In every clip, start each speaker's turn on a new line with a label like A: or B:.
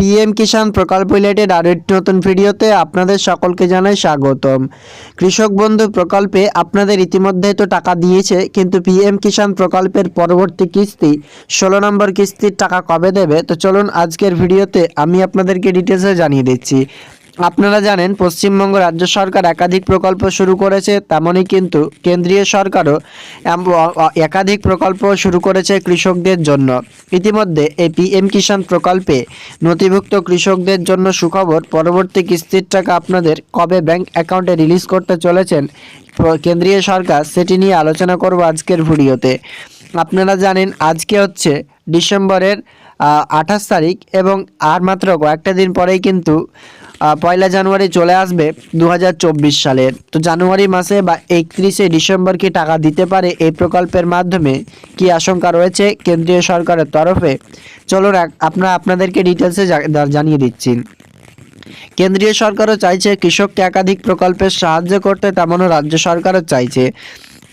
A: PM কিষাণ প্রকল্প related আরও একটি নতুন ভিডিওতে আপনাদের সকলকে জানাই স্বাগতম। কৃষক বন্ধু প্রকল্পে আপনাদের ইতিমধ্যে তো টাকা দিয়েছে, কিন্তু পিএম কিষাণ প্রকল্পের পরবর্তী কিস্তি, ষোলো নম্বর কিস্তির টাকা কবে দেবে? তো চলুন আজকের ভিডিওতে আমি আপনাদেরকে ডিটেলসে জানিয়ে দিচ্ছি। আপনারা জানেন, পশ্চিমবঙ্গ রাজ্য সরকার একাধিক প্রকল্প শুরু করেছে, তেমনই কিন্তু কেন্দ্রীয় সরকারও একাধিক প্রকল্প শুরু করেছে কৃষকদের জন্য। ইতিমধ্যে এই পিএম কিষাণ প্রকল্পে নথিভুক্ত কৃষকদের জন্য সুখবর, পরবর্তী কিস্তির টাকা আপনাদের কবে ব্যাংক অ্যাকাউন্টে রিলিজ করতে চলেছেন কেন্দ্রীয় সরকার, সেটি নিয়ে আলোচনা করব আজকের ভিডিওতে। আপনারা জানেন, আজকে হচ্ছে ডিসেম্বরের আঠাশ তারিখ এবং আর মাত্র কয়েকটা দিন পরেই কিন্তু পয়লা জানুয়ারি চলে আসবে দু হাজার চব্বিশ সালের তো জানুয়ারি মাসে বা একত্রিশে ডিসেম্বর কি টাকা দিতে পারে এই প্রকল্পের মাধ্যমে? কি আশঙ্কা রয়েছে কেন্দ্রীয় সরকারের তরফে? চলুন আপনারা আপনাদেরকে ডিটেলসে জানিয়ে দিচ্ছি। কেন্দ্রীয় সরকারও চাইছে কৃষককে একাধিক প্রকল্পের সাহায্য করতে, তেমনও রাজ্য সরকারও চাইছে।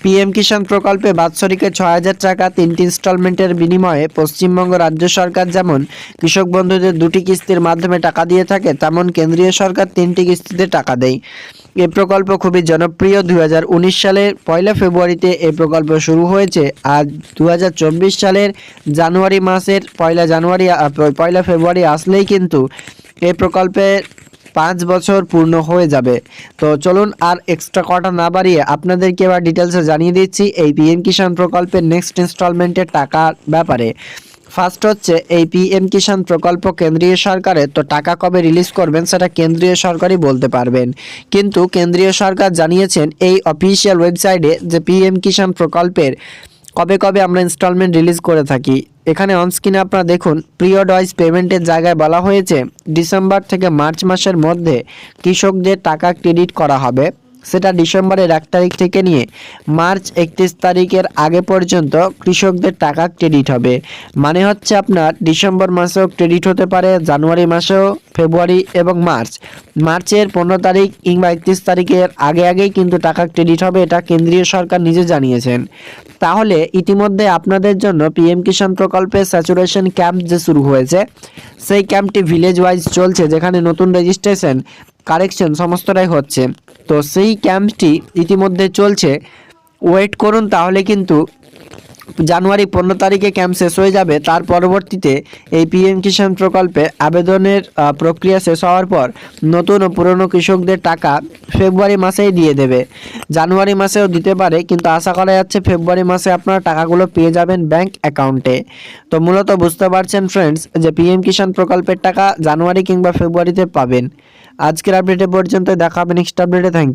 A: পিএম কিষাণ প্রকল্পে বাৎসরিকে ছয় হাজার টাকা তিনটি ইনস্টলমেন্টের বিনিময়ে পশ্চিমবঙ্গ রাজ্য সরকার যেমন কৃষক বন্ধুদের দুটি কিস্তির মাধ্যমে টাকা দিয়ে থাকে, তেমন কেন্দ্রীয় সরকার তিনটি কিস্তিতে টাকা দেয়। এ প্রকল্প খুবই জনপ্রিয়। দু হাজার উনিশ সালের পয়লা ফেব্রুয়ারিতে এই প্রকল্প শুরু হয়েছে। আর দু হাজার চব্বিশ সালের জানুয়ারি মাসের পয়লা জানুয়ারি পয়লা ফেব্রুয়ারি আসলেই কিন্তু এই প্রকল্পের পাঁচ বছর পূর্ণ হয়ে যাবে। তো চলুন আর এক্সট্রা কটা না বাড়িয়ে আপনাদেরকে এবার ডিটেলসে জানিয়ে দিচ্ছি এই পিএম কিষাণ প্রকল্পের নেক্সট ইনস্টলমেন্টের টাকার ব্যাপারে। ফার্স্ট হচ্ছে এই পিএম কিষাণ প্রকল্প কেন্দ্রীয় সরকারের তো টাকা কবে রিলিজ করবেন সেটা কেন্দ্রীয় সরকারই বলতে পারবেন। কিন্তু কেন্দ্রীয় সরকার জানিয়েছেন এই অফিসিয়াল ওয়েবসাইটে যে পিএম কিষাণ প্রকল্পের কবে কবে আমরা ইনস্টলমেন্ট রিলিজ করে থাকি, এখানে অনস্ক্রিনে আপনারা দেখুন পিরিয়ড ওয়াইজ পেমেন্টের জায়গায় বলা হয়েছে ডিসেম্বর থেকে মার্চ মাসের মধ্যে কৃষকদের টাকা ক্রেডিট করা হবে। সেটা ডিসেম্বরের এক তারিখ থেকে নিয়ে মার্চ একত্রিশ তারিখের আগে পর্যন্ত কৃষকদের টাকা ক্রেডিট হবে। মানে হচ্ছে আপনার ডিসেম্বর মাসেও ক্রেডিট হতে পারে, জানুয়ারি মাসেও, ফেব্রুয়ারি এবং মার্চ। মার্চের পনেরো তারিখ কিংবা একত্রিশ তারিখের আগে আগেই কিন্তু টাকা ক্রেডিট হবে, এটা কেন্দ্রীয় সরকার নিজে জানিয়েছেন। তাহলে ইতিমধ্যে আপনাদের জন্য পিএম কিষাণ প্রকল্পের স্যাচুরেশন ক্যাম্প যে শুরু হয়েছে, সেই ক্যাম্পটি ভিলেজ ওয়াইজ চলছে, যেখানে নতুন রেজিস্ট্রেশন কারেকশন সমস্তটাই হচ্ছে। তো সেই ক্যাম্পটি ইতিমধ্যে চলছে। ওয়েট করুন তাহলে কিন্তু জানুয়ারি পনেরো তারিখে ক্যাম্প শেষ হয়ে যাবে। তার পরবর্তীতে এই পিএম কিষাণ প্রকল্পে আবেদনের প্রক্রিয়া শেষ হওয়ার পর নতুন ও পুরনো কৃষকদের টাকা ফেব্রুয়ারি মাসেই দিয়ে দেবে। জানুয়ারি মাসেও দিতে পারে, কিন্তু আশা করা যাচ্ছে ফেব্রুয়ারি মাসে আপনারা টাকাগুলো পেয়ে যাবেন ব্যাংক অ্যাকাউন্টে। তো মূলত বুঝতে পারছেন ফ্রেন্ডস যে পিএম কিষাণ প্রকল্পের টাকা জানুয়ারি কিংবা ফেব্রুয়ারিতে পাবেন। আজকের আপডেটে পর্যন্ত দেখা হবে নেক্সট আপডেটে থ্যাংক ইউ